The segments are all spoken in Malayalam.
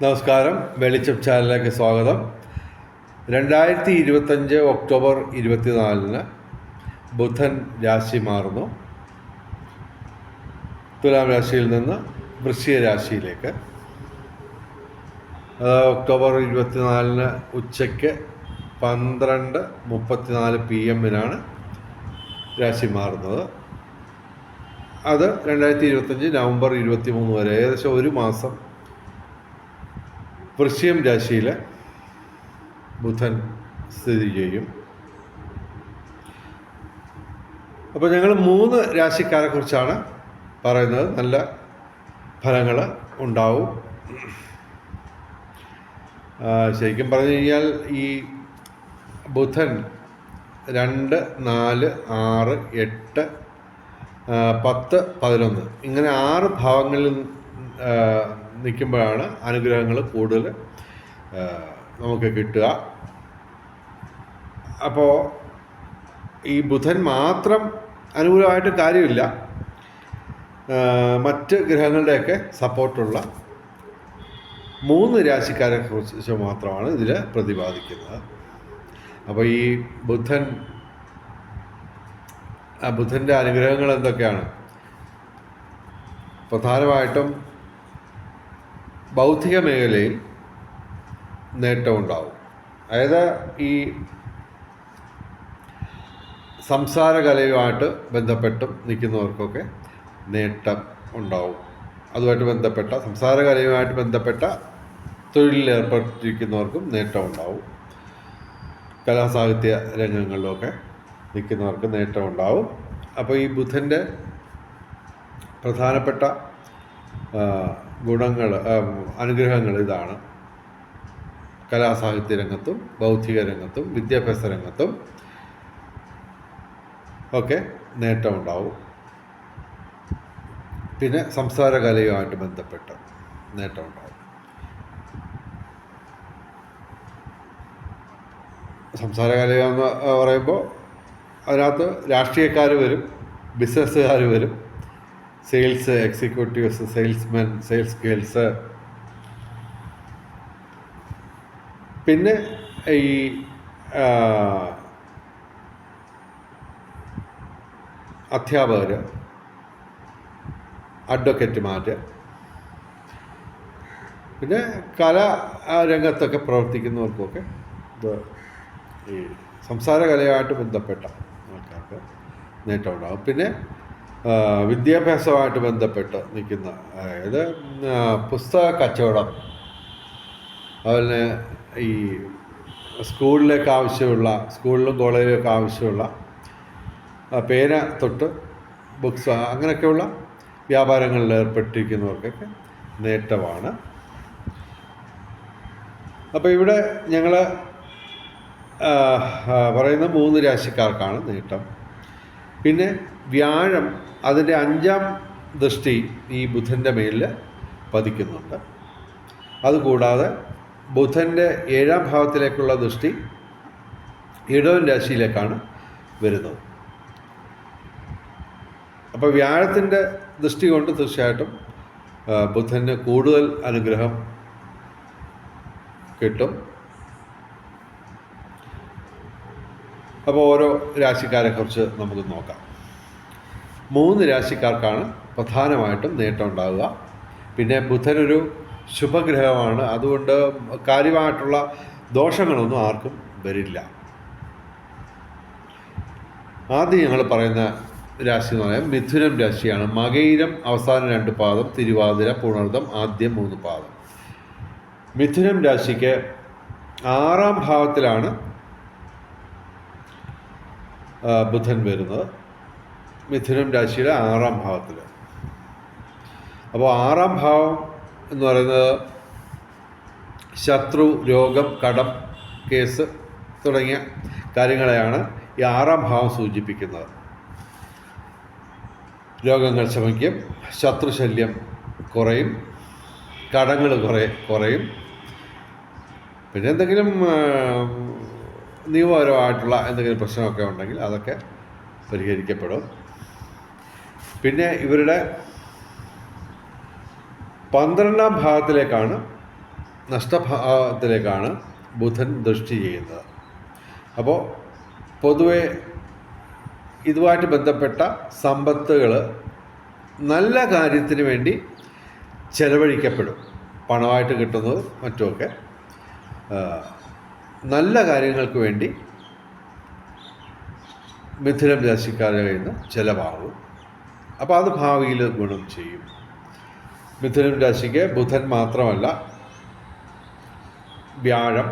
നമസ്കാരം. വെളിച്ചം ചാനലിലേക്ക് സ്വാഗതം. രണ്ടായിരത്തി ഇരുപത്തഞ്ച് ഒക്ടോബർ ഇരുപത്തിനാലിന് ബുധൻ രാശി മാറുന്നു. തുലാം രാശിയിൽ നിന്ന് വൃശ്ചിക രാശിയിലേക്ക്. ഒക്ടോബർ ഇരുപത്തിനാലിന് ഉച്ചയ്ക്ക് പന്ത്രണ്ട് മുപ്പത്തിനാല് പി എമ്മിനാണ് രാശി മാറുന്നത്. അത് രണ്ടായിരത്തി ഇരുപത്തഞ്ച് നവംബർ ഇരുപത്തി മൂന്ന് വരെ ഏകദേശം ഒരു മാസം വൃശ്ചികം രാശിയിൽ ബുധൻ സ്ഥിതി ചെയ്യും. അപ്പോൾ ഞങ്ങൾ മൂന്ന് രാശിക്കാരെ കുറിച്ചാണ് പറയുന്നത്. നല്ല ഫലങ്ങൾ ഉണ്ടാവും. ശരിക്കും പറഞ്ഞു കഴിഞ്ഞാൽ ഈ ബുധൻ രണ്ട് നാല് ആറ് എട്ട് പത്ത് പതിനൊന്ന് ഇങ്ങനെ ആറ് ഭാവങ്ങളിൽ നിൽക്കുമ്പോഴാണ് അനുഗ്രഹങ്ങൾ കൂടുതൽ നമുക്ക് കിട്ടുക. അപ്പോൾ ഈ ബുധൻ മാത്രം അനുകൂലമായിട്ട് കാര്യമില്ല. മറ്റ് ഗ്രഹങ്ങളുടെയൊക്കെ സപ്പോർട്ടുള്ള മൂന്ന് രാശിക്കാരെ കുറിച്ച് മാത്രമാണ് ഇതിൽ പ്രതിപാദിക്കുന്നത്. അപ്പോൾ ഈ ബുധൻ ബുധന്റെ അനുഗ്രഹങ്ങൾ എന്തൊക്കെയാണ്? പ്രധാനമായിട്ടും ബൗദ്ധിക മേഖലയിൽ നേട്ടമുണ്ടാവും അതായത് ഈ സംസാരകലയുമായിട്ട് ബന്ധപ്പെട്ടും നിൽക്കുന്നവർക്കൊക്കെ നേട്ടം ഉണ്ടാവും. അതുമായിട്ട് ബന്ധപ്പെട്ട സംസാരകലയുമായിട്ട് ബന്ധപ്പെട്ട തൊഴിലിൽ ഏർപ്പെട്ടിരിക്കുന്നവർക്കും നേട്ടം ഉണ്ടാവും. കലാസാഹിത്യ രംഗങ്ങളിലൊക്കെ നിൽക്കുന്നവർക്ക് നേട്ടം ഉണ്ടാവും. അപ്പോൾ ഈ ബുധന്റെ പ്രധാനപ്പെട്ട ഗുണങ്ങൾ അനുഗ്രഹങ്ങൾ ഇതാണ്. കലാസാഹിത്യ രംഗത്തും ബൗദ്ധിക രംഗത്തും വിദ്യാഭ്യാസ രംഗത്തും ഒക്കെ നേട്ടമുണ്ടാവും. പിന്നെ സംസാരകലയുമായിട്ട് ബന്ധപ്പെട്ട് നേട്ടമുണ്ടാവും. സംസാരകലയെന്ന് പറയുമ്പോൾ അതിനകത്ത് രാഷ്ട്രീയക്കാർ വരും ബിസിനസ്സുകാർ വരും sales executives salesmen sales girls. പിന്നെ ഈ അധ്യാപകർ അഡ്വക്കേറ്റുമാർ പിന്നെ കല രംഗത്തൊക്കെ പ്രവർത്തിക്കുന്നവർക്കൊക്കെ ഇത് ഈ സംസാരകലയായിട്ട് ബന്ധപ്പെട്ട ആൾക്കാർക്ക് നേട്ടമുണ്ടാകും. പിന്നെ ആ, വിദ്യാഭ്യാസമായിട്ട് ബന്ധപ്പെട്ട് നിൽക്കുന്ന അതായത് പുസ്തക കച്ചവടം അതുപോലെ ഈ സ്കൂളിലേക്ക് ആവശ്യമുള്ള സ്കൂളിലും കോളേജിലൊക്കെ ആവശ്യമുള്ള പേന തൊട്ട് ബുക്സ് അങ്ങനെയൊക്കെയുള്ള വ്യാപാരങ്ങളിൽ ഏർപ്പെട്ടിരിക്കുന്നവർക്കൊക്കെ നേട്ടമാണ്. അപ്പോൾ ഇവിടെ ഞങ്ങൾ പറയുന്ന മൂന്ന് രാശിക്കാർക്കാണ് നേട്ടം. പിന്നെ വ്യാഴം അതിന്റെ അഞ്ചാം ദൃഷ്ടി ഈ ബുധന്റെ മേലിൽ പതിക്കുന്നുണ്ട്. അതുകൂടാതെ ബുധന്റെ ഏഴാം ഭാവത്തിലേക്കുള്ള ദൃഷ്ടി ഇടവൻ രാശിയിലേക്കാണ് വരുന്നത്. അപ്പോൾ വ്യാഴത്തിന്റെ ദൃഷ്ടി കൊണ്ട് തീർച്ചയായിട്ടും ബുധന് കൂടുതൽ അനുഗ്രഹം കിട്ടും. അപ്പോൾ ഓരോ രാശിക്കാരെക്കുറിച്ച് നമുക്ക് നോക്കാം. മൂന്ന് രാശിക്കാർക്കാണ് പ്രധാനമായിട്ടും നേട്ടം ഉണ്ടാവുക. പിന്നെ ബുധനൊരു ശുഭഗ്രഹമാണ്. അതുകൊണ്ട് കാര്യമായിട്ടുള്ള ദോഷങ്ങളൊന്നും ആർക്കും വരില്ല. ആദ്യം ഞങ്ങൾ പറയുന്ന രാശി എന്ന് പറയാം. മിഥുനം രാശിയാണ്. മകയിരം അവസാന രണ്ട് പാദം തിരുവാതിര പുണർദം ആദ്യം മൂന്ന് പാദം. മിഥുനം രാശിക്ക് ആറാം ഭാവത്തിലാണ് ബുധൻ വരുന്നത്. മിഥുനം രാശിയുടെ ആറാം ഭാവത്തിൽ അപ്പോൾ ആറാം ഭാവം എന്ന് പറയുന്നത് ശത്രു രോഗം കടം കേസ് തുടങ്ങിയ കാര്യങ്ങളെയാണ് ഈ ആറാം ഭാവം സൂചിപ്പിക്കുന്നത്. രോഗങ്ങൾ ശമിക്കും ശത്രുശല്യം കുറയും കടങ്ങൾ കുറേ കുറയും. പിന്നെ എന്തെങ്കിലും നിയമപരമായിട്ടുള്ള എന്തെങ്കിലും പ്രശ്നമൊക്കെ ഉണ്ടെങ്കിൽ അതൊക്കെ പരിഹരിക്കപ്പെടും. പിന്നെ ഇവരുടെ പന്ത്രണ്ടാം ഭാഗത്തിലേക്കാണ് നഷ്ടഭാവത്തിലേക്കാണ് ബുധൻ ദൃഷ്ടി ചെയ്യുന്നത്. അപ്പോൾ പൊതുവെ ഇതുമായിട്ട് ബന്ധപ്പെട്ട സമ്പത്തുകൾ നല്ല കാര്യത്തിന് വേണ്ടി ചെലവഴിക്കപ്പെടും. പണമായിട്ട് കിട്ടുന്നത് മറ്റുമൊക്കെ. നല്ല കാര്യങ്ങൾക്ക് വേണ്ടി മിഥുനം രാശിക്കാരുടെ കയ്യിൽ നിന്ന് ചിലവാകും. അപ്പോൾ അത് ഭാവിയിൽ ഗുണം ചെയ്യും. മിഥുനം രാശിക്ക് ബുധൻ മാത്രമല്ല വ്യാഴം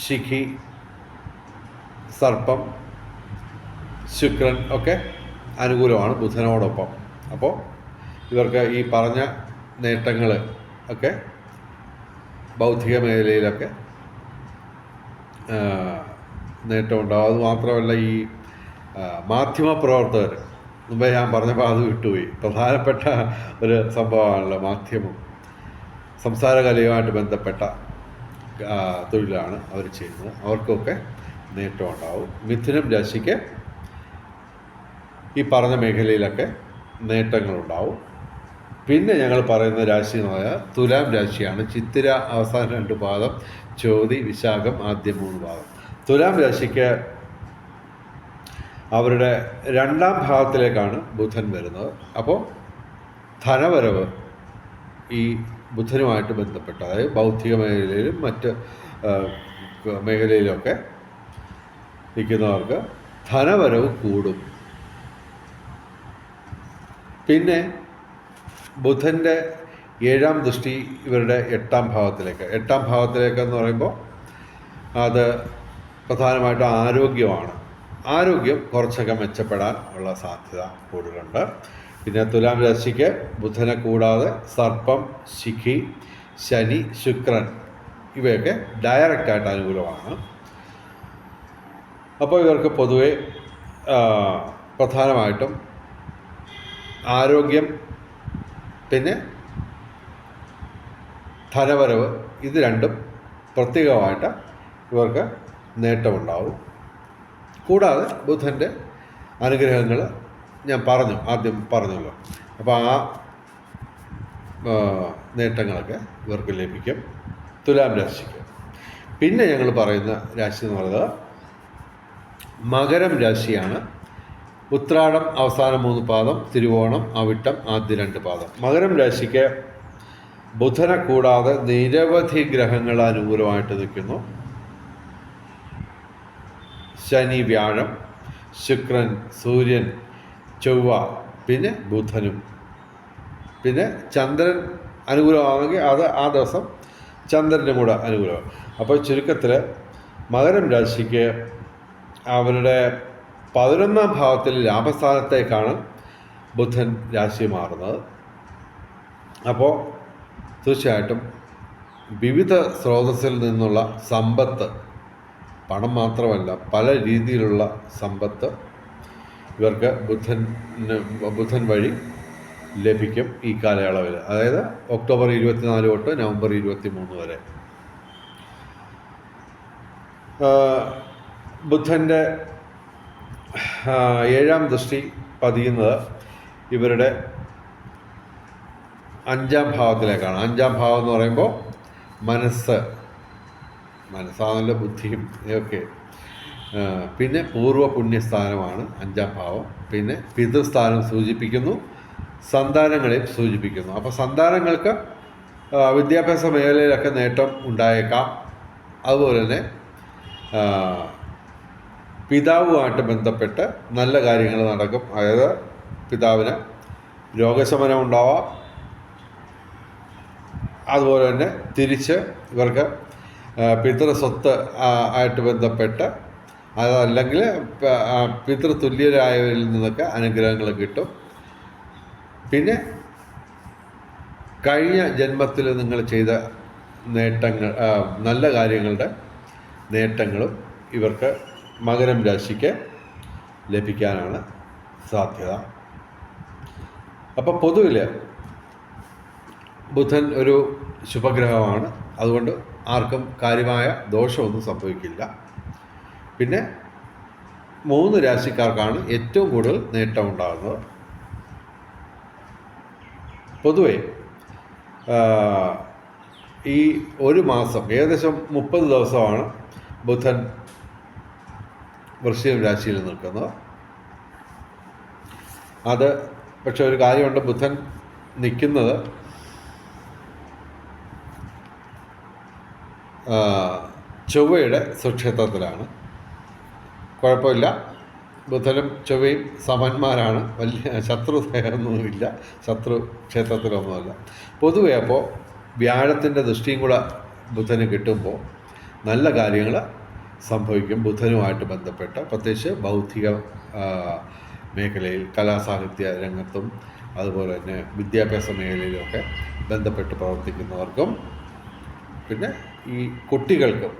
ശിഖി സർപ്പം ശുക്രൻ ഒക്കെ അനുകൂലമാണ് ബുധനോടൊപ്പം. അപ്പോൾ ഇവർക്ക് ഈ പറഞ്ഞ നേട്ടങ്ങൾ ഒക്കെ ബൗദ്ധിക മേഖലയിലൊക്കെ നേട്ടമുണ്ടാകും നേട്ടമുണ്ടാവും. അത് മാത്രമല്ല ഈ മാധ്യമ മാധ്യമപ്രവർത്തകർ മുമ്പേ ഞാൻ പറഞ്ഞപ്പോൾ അത് വിട്ടുപോയി. പ്രധാനപ്പെട്ട ഒരു സംഭവമാണല്ലോ മാധ്യമം. സംസാരകലയുമായിട്ട് ബന്ധപ്പെട്ട തൊഴിലാണ് അവർ ചെയ്യുന്നത്. അവർക്കൊക്കെ നേട്ടമുണ്ടാവും മിഥുനം രാശിക്ക് ഈ പറഞ്ഞ മേഖലയിലൊക്കെ നേട്ടങ്ങളുണ്ടാവും. പിന്നെ ഞങ്ങൾ പറയുന്ന രാശി എന്ന് പറഞ്ഞാൽ തുലാം രാശിയാണ്. ചിത്തിര അവസാന രണ്ട് പാദം ചോതി വിശാഖം ആദ്യ മൂന്ന് പാദം. തുലാം രാശിക്ക് അവരുടെ രണ്ടാം ഭാഗത്തിലേക്കാണ് ബുധൻ വരുന്നത്. അപ്പോൾ ധനവരവ് ഈ ബുധനുമായിട്ട് ബന്ധപ്പെട്ട അതായത് ബൗദ്ധിക മേഖലയിലും മറ്റ് മേഖലയിലൊക്കെ നിൽക്കുന്നവർക്ക് ധനവരവ് കൂടും. പിന്നെ ബുധന്റെ ഏഴാം ദൃഷ്ടി ഇവരുടെ എട്ടാം ഭാവത്തിലേക്ക്. എട്ടാം ഭാവത്തിലേക്ക് എന്ന് പറയുമ്പോൾ അത് പ്രധാനമായിട്ടും ആരോഗ്യമാണ്. ആരോഗ്യം കുറച്ചൊക്കെ മെച്ചപ്പെടാൻ ഉള്ള സാധ്യത കൂടുതലുണ്ട്. പിന്നെ തുലാം രാശിക്ക് ബുധനെ കൂടാതെ സർപ്പം ശിഖി ശനി ശുക്രൻ ഇവയൊക്കെ ഡയറക്റ്റായിട്ട് അനുകൂലമാണ്. അപ്പോൾ ഇവർക്ക് പൊതുവെ പ്രധാനമായിട്ടും ആരോഗ്യം പിന്നെ ധനവരവ് ഇത് രണ്ടും പ്രത്യേകമായിട്ട് ഇവർക്ക് നേട്ടമുണ്ടാവും. കൂടാതെ ബുധന്റെ അനുഗ്രഹങ്ങൾ ഞാൻ പറഞ്ഞു ആദ്യം പറഞ്ഞല്ലോ. അപ്പോൾ ആ, നേട്ടങ്ങളൊക്കെ ഇവർക്ക് ലഭിക്കും തുലാം രാശിക്ക്. പിന്നെ ഞങ്ങൾ പറയുന്ന രാശി എന്ന് പറയുന്നത് മകരം രാശിയാണ്. ഉത്രാടം അവസാന മൂന്ന് പാദം തിരുവോണം അവിട്ടം ആദ്യ രണ്ട് പാദം. മകരം രാശിക്ക് ബുധനെ കൂടാതെ നിരവധി ഗ്രഹങ്ങൾ അനുകൂലമായിട്ട് നിൽക്കുന്നു. ശനി വ്യാഴം ശുക്രൻ സൂര്യൻ ചൊവ്വ പിന്നെ ബുധനും. പിന്നെ ചന്ദ്രൻ അനുകൂലമാണെങ്കിൽ അത് ആ ദിവസം ചന്ദ്രന്റെ കൂടെ അനുകൂലമാണ് അപ്പോൾ ചുരുക്കത്തിൽ മകരം രാശിക്ക് അവരുടെ പതിനൊന്നാം ഭാവത്തിൽ ലാഭസ്ഥാനത്തേക്കാണ് ബുധൻ രാശി മാറുന്നത്. അപ്പോൾ തീർച്ചയായിട്ടും വിവിധ സ്രോതസ്സിൽ നിന്നുള്ള സമ്പത്ത് പണം മാത്രമല്ല പല രീതിയിലുള്ള സമ്പത്ത് ഇവർക്ക് ബുദ്ധൻ ബുദ്ധൻ വഴി ലഭിക്കും ഈ കാലയളവിൽ. അതായത് ഒക്ടോബർ ഇരുപത്തിനാല് തൊട്ട് നവംബർ ഇരുപത്തി മൂന്ന് വരെ ബുദ്ധന്റെ ഏഴാം ദൃഷ്ടി പതിയുന്നത് ഇവരുടെ അഞ്ചാം ഭാവത്തിലേക്കാണ്. അഞ്ചാം ഭാവം എന്ന് പറയുമ്പോൾ മനസ്സ്. മനസ്സാണല്ലോ ബുദ്ധിയും ആ, പിന്നെ പൂർവ പുണ്യസ്ഥാനമാണ് അഞ്ചാം ഭാവം പിന്നെ പിതൃസ്ഥാനം സൂചിപ്പിക്കുന്നു സന്താനങ്ങളെ സൂചിപ്പിക്കുന്നു. അപ്പോൾ സന്താനങ്ങൾക്ക് വിദ്യാഭ്യാസ മേഖലയിലൊക്കെ നേട്ടം ഉണ്ടായേക്കാം. അതുപോലെ തന്നെ പിതാവുമായിട്ട് ബന്ധപ്പെട്ട് നല്ല കാര്യങ്ങൾ നടക്കും. അതായത് പിതാവിന് രോഗശമനം ഉണ്ടാവാം. അതുപോലെ തന്നെ തിരിച്ച് ഇവർക്ക് പിതൃസ്വത്ത് ആയിട്ട് ബന്ധപ്പെട്ട് അതല്ലെങ്കിൽ പിതൃതുല്യരായവരിൽ നിന്നൊക്കെ അനുഗ്രഹങ്ങൾ കിട്ടും. പിന്നെ കഴിഞ്ഞ ജന്മത്തിൽ നിങ്ങൾ ചെയ്ത നേട്ടങ്ങൾ നല്ല കാര്യങ്ങളുടെ നേട്ടങ്ങളും ഇവർക്ക് മകരം രാശിക്ക് ലഭിക്കാനാണ് സാധ്യത. അപ്പോൾ പൊതുവിൽ ബുധൻ ഒരു ശുഭഗ്രഹമാണ്. അതുകൊണ്ട് ആർക്കും കാര്യമായ ദോഷമൊന്നും സംഭവിക്കില്ല. പിന്നെ മൂന്ന് രാശിക്കാർക്കാണ് ഏറ്റവും കൂടുതൽ നേട്ടം ഉണ്ടാകുന്നത്. പൊതുവെ ഈ ഒരു മാസം ഏകദേശം മുപ്പത് ദിവസമാണ് ബുധൻ വൃശ്ചിക രാശിയിൽ നിൽക്കുന്നത്. അത് പക്ഷെ ഒരു കാര്യമുണ്ട് ബുധൻ നിൽക്കുന്നത് ചൊവ്വയുടെ സുക്ഷേത്രത്തിലാണ് കുഴപ്പമില്ല. ബുധനും ചൊവ്വയും സമന്മാരാണ്. വലിയ ശത്രു ഒന്നുമില്ല ശത്രു ക്ഷേത്രത്തിലൊന്നുമല്ല. പൊതുവെ അപ്പോൾ വ്യാഴത്തിന്റെ ദൃഷ്ടിയും കൂടെ ബുധന് കിട്ടുമ്പോൾ നല്ല കാര്യങ്ങൾ സംഭവിക്കും. ബുധനുമായിട്ട് ബന്ധപ്പെട്ട് പ്രത്യേകിച്ച് ബൗദ്ധിക മേഖലയിൽ കലാസാഹിത്യ രംഗത്തും അതുപോലെ തന്നെ വിദ്യാഭ്യാസ മേഖലയിലുമൊക്കെ ബന്ധപ്പെട്ട് പ്രവർത്തിക്കുന്നവർക്കും പിന്നെ ഈ കുട്ടികൾക്കും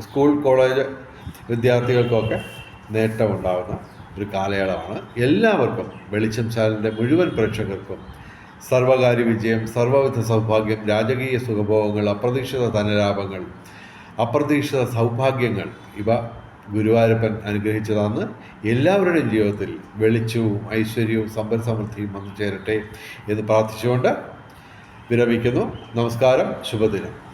സ്കൂൾ കോളേജ് വിദ്യാർത്ഥികൾക്കൊക്കെ നേട്ടമുണ്ടാകുന്ന ഒരു കാലയളവാണ്. എല്ലാവർക്കും വെളിച്ചം ചാനലിന്റെ മുഴുവൻ പ്രേക്ഷകർക്കും സർവകാര്യ വിജയം സർവവിധ സൗഭാഗ്യം രാജകീയ സുഖഭോഗങ്ങൾ അപ്രതീക്ഷിത ധനലാഭങ്ങൾ അപ്രതീക്ഷിത സൗഭാഗ്യങ്ങൾ ഇവ ഗുരുവായൂരപ്പൻ അനുഗ്രഹിച്ചതാണ് എല്ലാവരുടെയും ജീവിതത്തിൽ വെളിച്ചവും ഐശ്വര്യവും സമ്പൽ സമൃദ്ധിയും വന്നു ചേരട്ടെ എന്ന് പ്രാർത്ഥിച്ചുകൊണ്ട് വിരമിക്കുന്നു. നമസ്കാരം. ശുഭദിനം.